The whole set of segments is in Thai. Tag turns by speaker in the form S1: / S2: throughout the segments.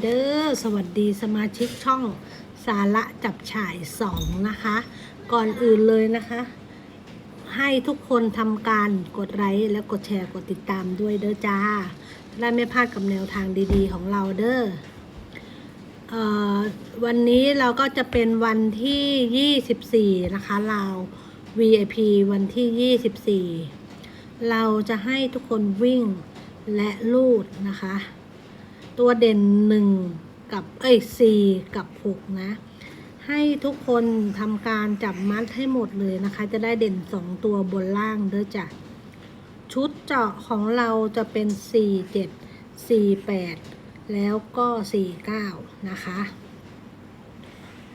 S1: เด้อสวัสดีสมาชิกช่องสาระจับฉ่ายสองนะคะ ก่อนอื่นเลยนะคะ ให้ทุกคนทำการกดไลค์และกดแชร์กดติดตามด้วยเด้อจ้าจะได้ไม่พลาดกับแนวทางดีๆของเราเด้อออวันนี้เราก็จะเป็นวันที่ 24 นะคะ เรา VIP วันที่ 24 เราจะให้ทุกคนวิ่งและลูดนะคะ ตัวเด่นหนึ่งกับเอ้ยสี่กับหกนะ ให้ทุกคนทำการจับมัดให้หมดเลยนะคะ จะได้เด่นสองตัวบนล่างเด้อจ้ะชุดเจาะของเราจะเป็นสี่เจ็ดสี่แปดแล้วก็สี่เก้านะคะ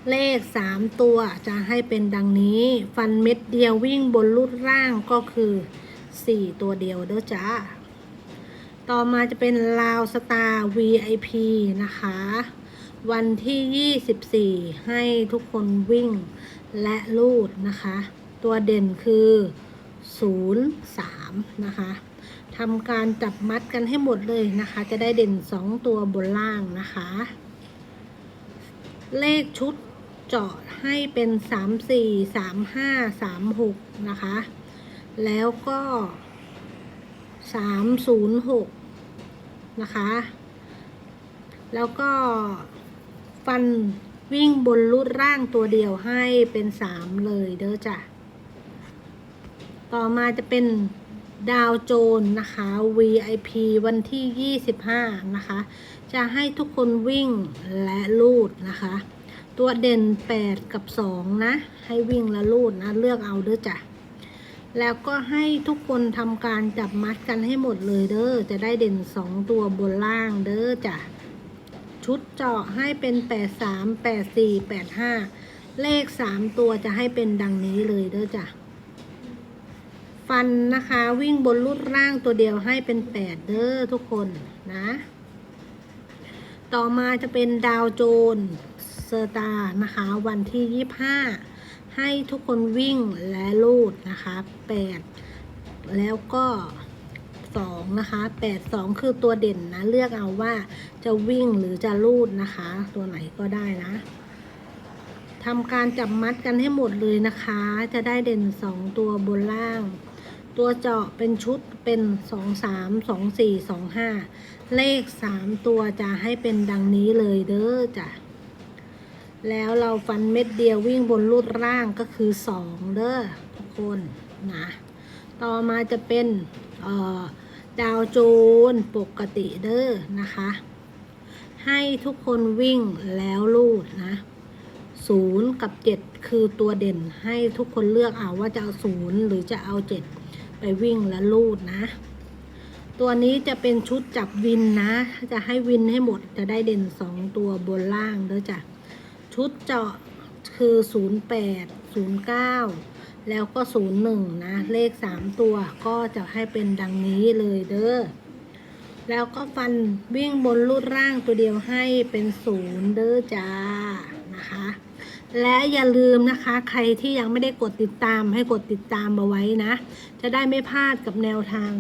S1: เลขสามตัวจะให้เป็นดังนี้ ฟันเม็ดเดียววิ่งบนรูดร่างก็คือสี่ตัวเดียวเด้อจ้า ต่อมาจะเป็นลาวสตาร์ VIP นะคะ วันที่ 24 ให้ทุกคนวิ่งและลูดนะคะ ตัวเด่นคือ 03 นะคะทำการจับมัดกันให้หมดเลยนะคะ จะได้เด่น 2 ตัวบนล่างนะคะ เลขชุดเจาะให้เป็น 3 4 3 5 3 6 นะคะ แล้วก็ 306 นะคะ แล้วก็ฟันวิ่งบนรูดร่างตัวเดียวให้เป็น3เลยเด้อจ้ะ ต่อมาจะเป็นดาวโจนนะคะ VIP วันที่ 25 นะคะ จะให้ทุกคนวิ่งและลูดนะคะ ตัวเด่น 8 กับ 2 นะ ให้วิ่งและลูดนะ เลือกเอาเด้อจ้ะ แล้วก็ให้ทุกคนทำการจับมัดกันให้หมดเลยเด้อ จะได้เด่น2ตัวบนล่างเด้อจ้ะ ชุดเจาะให้เป็น8 3 8 4 8 5เลข3ตัวจะให้เป็นดังนี้เลยเด้อจ้ะ ฟันนะคะวิ่งบนรูดร่างตัวเดียวให้เป็น8เด้อทุกคนนะ ต่อมาจะเป็นดาวโจน เซอร์ตานะคะ วันที่ 25 ให้ทุกคนวิ่งและลูดนะคะ 8 แล้วก็ 2 นะคะ 8 2 คือตัวเด่นนะ เลือกเอาว่าจะวิ่งหรือจะลูดนะคะ ตัวไหนก็ได้นะทำการจับมัดกันให้หมดเลยนะคะ จะได้เด่น 2 ตัวบนล่าง ตัวเจาะเป็นชุดเป็น 2 3 2 4 2 5 เลข 3 ตัวจะให้เป็นดังนี้เลยเด้อจ้ะ แล้วเราฟันเม็ดเดียววิ่งบนรูดร่างก็คือ 2 เด้อทุกคนนะต่อมาจะเป็นเอ่อดาวโจนปกติเด้อนะคะ ให้ทุกคนวิ่งแล้วลูดนะศูนย์กับเจ็ดคือตัวเด่นให้ทุกคนเลือกเอาว่าจะเอาศูนย์หรือจะเอาเจ็ดไปวิ่งและลูดนะ ตัวนี้จะเป็นชุดจับวินนะ จะให้วินให้หมดจะได้เด่นสองตัวบนล่างเด้อจ้ะ ชุดเจาะคือ 08 09 แล้วก็ 01 นะ เลข 3 ตัวก็จะให้เป็นดังนี้เลยเด้อ แล้วก็ฟันวิ่งบนรูดร่างตัวเดียวให้เป็นศูนย์เด้อจ้า นะคะ และอย่าลืมนะคะ ใครที่ยังไม่ได้กดติดตามให้กดติดตามเอาไว้นะ จะได้ไม่พลาดกับแนวทาง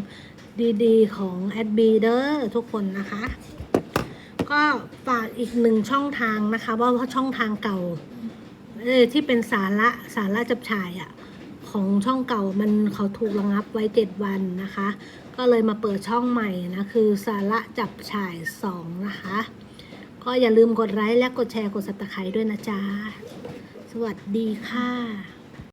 S1: ดีๆ ของแอดบีเดอร์ทุกคนนะคะ ก็ฝากอีกหนึ่งช่องทางนะคะ ว่าเพราะช่องทางเก่าเออที่เป็นสาระสาระจับฉายอะ่ะของช่องเก่ามันเขาถูกระงับไว้เจ็ดวันนะคะ ก็เลยมาเปิดช่องใหม่นะคือสาระจับฉายสองนะคะ ก็อย่าลืมกดไลค์และกดแชร์กดสับตะไคร้ด้วยนะจ๊ะ สวัสดีค่ะ